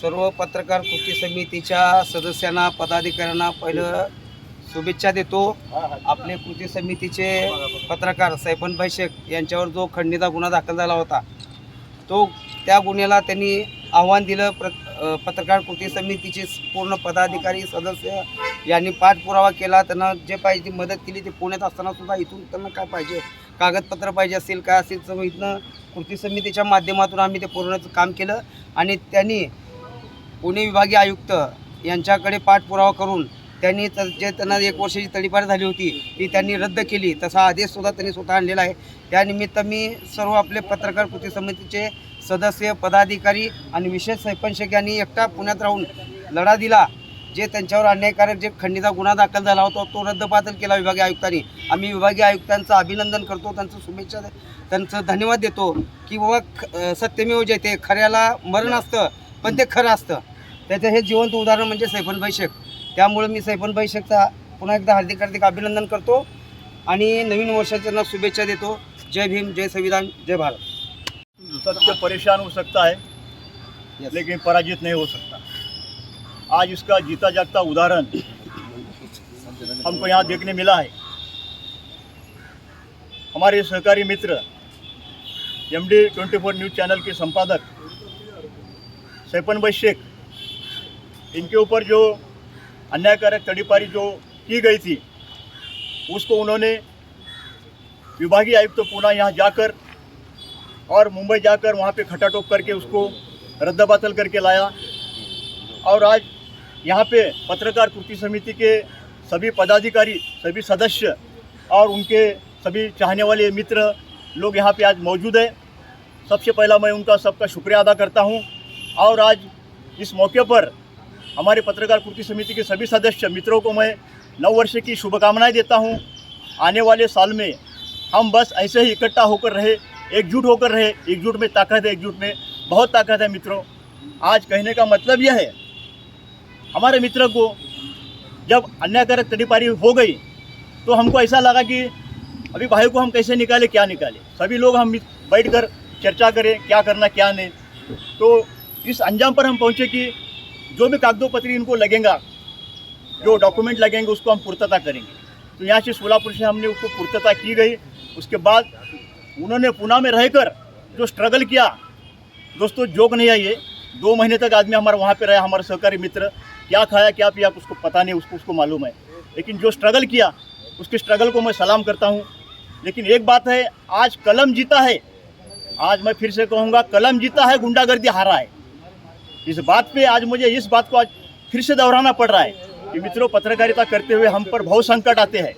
सर्व पत्रकार कृती समितीच्या सदस्यांना पदाधिकाऱ्यांना पहिलं शुभेच्छा देतो. आपले कृती समितीचे पत्रकार सैफनभाई शेख यांच्यावर जो खंडणीचा गुन्हा दाखल झाला होता तो त्या गुन्ह्याला त्यांनी आव्हान दिलं. प्र पत्रकार कृती समितीचे पूर्ण पदाधिकारी सदस्य यांनी पाठपुरावा केला. त्यांना जे पाहिजे ती मदत केली. ते पुण्यात असताना सुद्धा इथून त्यांना काय पाहिजे? कागदपत्र पाहिजे असेल काय असेल सर्व इथनं कृती समितीच्या माध्यमातून आम्ही ते पूर्णचं काम केलं. आणि त्यांनी पुणे विभागीय आयुक्त यांच्याकडे पाठपुरावा करून त्यांनी तर जे त्यांना एक वर्षाची तडीपार झाली होती ती त्यांनी रद्द केली. तसा आदेशसुद्धा त्यांनी स्वतः आणलेला आहे. त्यानिमित्त मी सर्व आपले पत्रकार कृती समितीचे सदस्य पदाधिकारी आणि विशेष सरपंच यांनी एकटा पुण्यात राहून लढा दिला. जे त्यांच्यावर अन्यायकारक जे खंडीचा गुन्हा दाखल झाला होता तो रद्दबातल केला विभागीय आयुक्तांनी. आम्ही विभागीय आयुक्तांचं अभिनंदन करतो त्यांचं शुभेच्छा त्यांचं धन्यवाद देतो की बाबा ख- सत्यमेव जयते खऱ्याला मरण असतं पण ते खरं असतं. त्याचं हे जिवंत उदाहरण म्हणजे सैफनभाई शेख. त्यामुळे मी सैफनभाई शेखचा पुन्हा एकदा हार्दिक हार्दिक अभिनंदन करतो आणि नवीन वर्षाच्या शुभेच्छा देतो. जय भीम जय संविधान जय भारत. सत्य परेशान हो सकता है. लेकिन पराजित नहीं हो सकता. आज इसका जीता जागता उदाहरण हमको यहाँ देखने मिला है। हमारे सहकारी मित्र M D twenty four news channel के संपादक सैपन भाई शेख इनके ऊपर जो अन्यायकारक तड़ीपारी जो की गई थी, उसको उन्होंने विभागीय आयुक्त पुणे यहाँ जाकर और मुंबई जाकर वहाँ पे खटाटोप करके उसको रद्दबातल करके लाया। और आज यहाँ पे पत्रकार कृति समिति के सभी पदाधिकारी, सभी सदस्य और उनके सभी चाहने वाले मित्र लोग यहाँ पे आज मौजूद है। सबसे पहला मैं उनका सबका शुक्रिया अदा करता हूँ। और आज इस मौके पर हमारे पत्रकार कृति समिति के सभी सदस्य, मित्रों को मैं नव वर्ष की शुभकामनाएँ देता हूँ। आने वाले साल में हम बस ऐसे ही इकट्ठा होकर रहे, एकजुट होकर रहे। एकजुट में ताकत है, एकजुट में बहुत ताकत है, मित्रों। आज कहने का मतलब यह है, हमारे मित्र को जब अन्यायकारक तड़ीपारी हो गई तो हमको ऐसा लगा कि अभी भाई को हम कैसे निकाले, क्या निकाले? सभी लोग हम बैठ कर चर्चा करें, क्या करना, क्या नहीं। तो इस अंजाम पर हम पहुँचे कि जो भी कागदोपत्री इनको लगेगा, जो डॉक्यूमेंट लगेंगे, उसको हम पूर्तता करेंगे। तो यहाँ से सोलापुर से हमने उसको पूर्तता की गई। उसके बाद उन्होंने पुणे में रहकर जो स्ट्रगल किया, दोस्तों जोक नहीं है ये। दो महीने तक आदमी हमारा वहाँ पे रहा, हमारे सहकारी मित्र। क्या खाया, क्या पिया, उसको पता नहीं, उसको उसको मालूम है। लेकिन जो स्ट्रगल किया, उसके स्ट्रगल को मैं सलाम करता हूँ। लेकिन एक बात है, आज कलम जीता है। आज मैं फिर से कहूँगा, कलम जीता है, गुंडागर्दी हारा है। इस बात पे आज मुझे इस बात को आज फिर से दोहराना पड़ रहा है कि मित्रों पत्रकारिता करते हुए हम पर बहुत संकट आते हैं।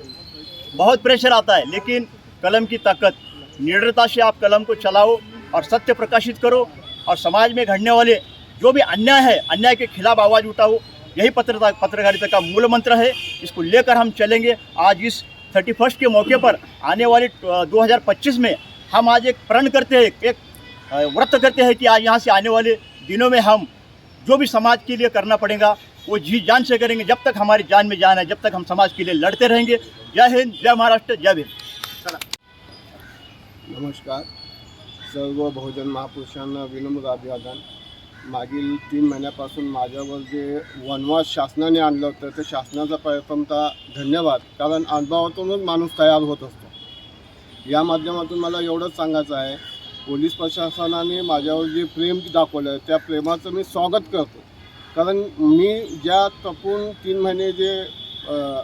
बहुत प्रेशर आता है लेकिन कलम की ताकत निडरता से आप कलम को चलाओ और सत्य प्रकाशित करो और समाज में घटने वाले जो भी अन्याय है अन्याय के खिलाफ आवाज़ उठाओ यही पत्रता पत्रकारिता का मूल मंत्र है। इसको लेकर हम चलेंगे आज इस थर्टी फ़र्स्ट के मौके पर। आने वाले अ, 2025 में हम आज एक प्रण करते हैं एक व्रत करते हैं कि आज यहाँ से आने वाले दिनों में हम जो भी समाज के लिए करना पड़ेगा, वो जी जान से करेंगे। जब तक हमारी जान में जान है, जब तक हम समाज के लिए लड़ते रहेंगे। जय हिंद, जय महाराष्ट्र, जय भीम। नमस्कार। सर्व बहुजन महापुरुषांना विनम्र अभिवादन। मागील तीन महिन्यापासून माझ्यावर जे वनवास शासनाने आणलं होतं, ते शासनाचा प्रथमतः धन्यवाद, कारण अनुभवातूनच माणूस तयार होत असतो. या माध्यमातून मला एवढंच सांगायचं आहे पोलीस प्रशासनाने माझ्यावर जे प्रेम दाखवलं आहे त्या प्रेमाचं मी स्वागत करतो. कारण मी ज्या तपून तीन महिने जे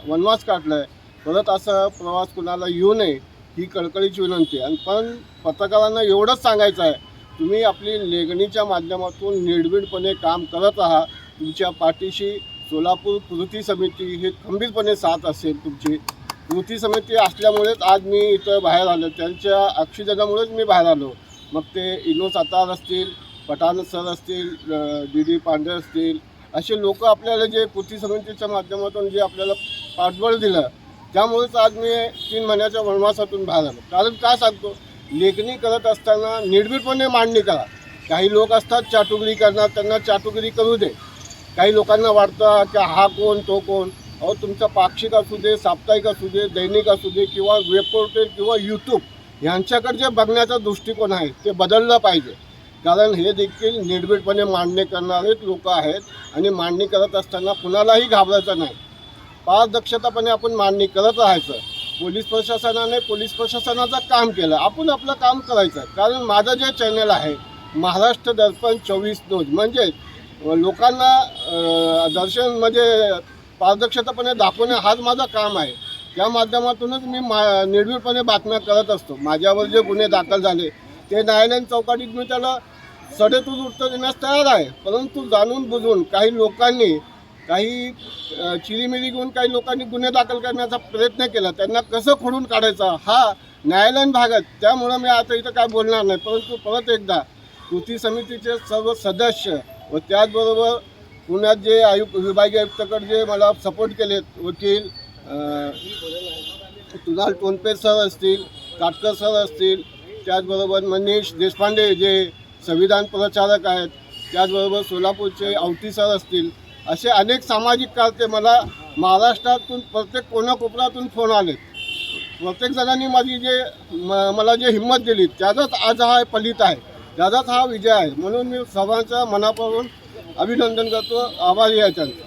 वनवास काढलं आहे परत असा प्रवास कुणाला येऊ नये ही कळकळीची विनंती आहे. आणि पण पत्रकारांना एवढंच सांगायचं आहे तुम्ही आपली लेखणीच्या माध्यमातून निर्भीडपणे काम करत आहात तुमच्या पाठीशी सोलापूर कृती समिती हे खंबीरपणे साथ असेल तुमची. कृती समिती असल्यामुळेच आज मी इथं बाहेर आलो त्यांच्या अक्षीजनामुळेच मी बाहेर आलो. मग ते इनो सातार असतील पठाण सर असतील डी डी पांडे असतील असे लोक आपल्याला जे कृती समितीच्या माध्यमातून जे आपल्याला पाठबळ दिलं त्यामुळेच आज मी तीन महिन्याच्या वनवासातून बाहेर आलो. कारण काय सांगतो? लेखणी करत असताना निर्भीडपणे मांडणी करा. काही लोक असतात चाटुगिरी करणार त्यांना चाटुगिरी करू दे. काही लोकांना वाटतं की हा कोण तो कोण? अहो तुमचा पाक्षिक असू दे साप्ताहिक असू दे दैनिक असू दे किंवा वेब पोर्टल किंवा यूट्यूब यांच्याकडे जे बघण्याचा दृष्टिकोन आहे ते बदललं पाहिजे. कारण हे देखील निर्भीडपणे मांडणी करणारेच लोक आहेत आणि मांडणी करत असताना कुणालाही घाबरायचं नाही. पारदक्षतापणे आपण मांडणी करत राहायचं. पोलीस प्रशासनाने पोलीस प्रशासनाचं काम केलं. आपण आपलं काम करायचं. कारण माझं जे चॅनल आहे महाराष्ट्र दर्पण चोवीस दोन म्हणजे लोकांना दर्शन म्हणजे पारदर्शकतापणे दाखवणे हाच माझं काम आहे. त्या माध्यमातूनच मी मा निर्भीडपणे बातम्या करत असतो. माझ्यावर जे गुन्हे दाखल झाले ते न्यायालयीन चौकटीत मी त्याला सडेतून उत्तर देण्यास तयार आहे. परंतु जाणून बुजून काही लोकांनी काही चिरीमिरी घेऊन काही लोकांनी गुन्हे दाखल करण्याचा प्रयत्न केला. त्यांना कसं खोडून काढायचा हा न्यायालयीन भाग त्यामुळं मी आता इथं काय बोलणार नाही. परंतु परत एकदा कृती समितीचे सर्व सदस्य व त्याचबरोबर पुण्यात जे आयुक्त विभागीय आयुक्ताकडे जे मला सपोर्ट केलेत वकील तुझा टोनपे सर असतील काटकर सर असतील त्याचबरोबर मनीष देशपांडे जे संविधान प्रचारक आहेत त्याचबरोबर सोलापूरचे आवटी सर असतील असे अनेक सामाजिक कार्य मला महाराष्ट्रातून प्रत्येक कोणाकोपऱ्यातून फोन आले प्रत्येक जणांनी माझी जे म मला जे हिंमत दिली त्याचाच आज हा फलित आहे त्याचाच हा विजय आहे. म्हणून मी सर्वांचा मनापासून अभिनंदन करतो. आभारी आहे त्यांचं.